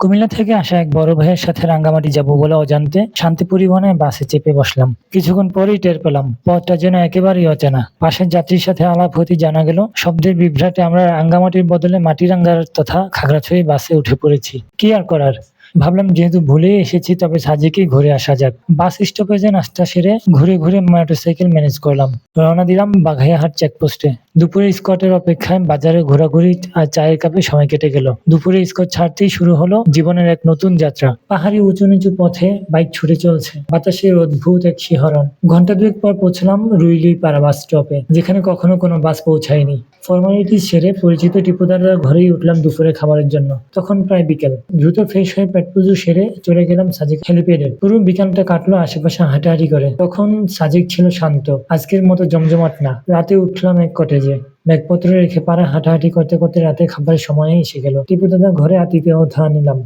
কুমিল্লা থেকে আসা এক বড় ভাইয়ের সাথে রাঙ্গামাটি যাব বলে অজান্তে শান্তি পরিবহনে বাসে চেপে বসলাম। কিছুক্ষণ পরেই টের পেলাম, পথটা যেন একেবারেই অচেনা। পাশের যাত্রীর সাথে আলাপ হতে জানা গেল, শব্দের বিভ্রাটে আমরা রাঙ্গামাটির বদলে মাটিরাঙ্গার তথা খাগড়াছড়ি বাসে উঠে পড়েছি। কি আর করার? ভাবলাম যেহেতু ভুলে এসেছি, তবে সাজেকেই ঘুরে আসা যাক। বাস স্টপেজে নাস্তা সেরে ঘুরে ঘুরে মোটরসাইকেল ম্যানেজ করলাম। রওনা দিলাম বাঘাইয়াহাট চেকপোস্টে দুপুরে স্কটের অপেক্ষায় বাজারে ঘোরাঘুরি আর চায়ের কাপে সময় কেটে গেল। দুপুরে স্কট ছাড়তেই শুরু হলো জীবনের এক নতুন যাত্রা। পাহাড়ি উঁচু নিচু পথে বাইক ছুটে চলছে। বাতাসের অদ্ভুত এক শিহরণ। ঘণ্টা দুয়েক পর পৌঁছলাম রুইলি পাড়া বাস স্টপে যেখানে কখনো কোনো বাস পৌঁছায়নি। ফর্মালিটি সেরে পরিচিত টিপুদাররা ঘরেই উঠলাম দুপুরে খাবারের জন্য। তখন প্রায় বিকেল। দ্রুত ফ্রেশ হয়ে পেট পুজো সেরে চলে গেলাম সাজিক হেলিপ্যাডে। পুরো বিকানটা কাটলো আশেপাশে হাঁটাহাঁটি করে। তখন সাজিক ছিল শান্ত। আজকের মতো জমজমাট না। রাতে উঠলাম এক কটেজে। ব্যাগপত্র রেখে পাড়া হাঁটাহাঁটি করতে করতে রাতে খাবারের সময় এসে গেল। টিপু দাদা ঘরে আতিথেয়তা নিলাম।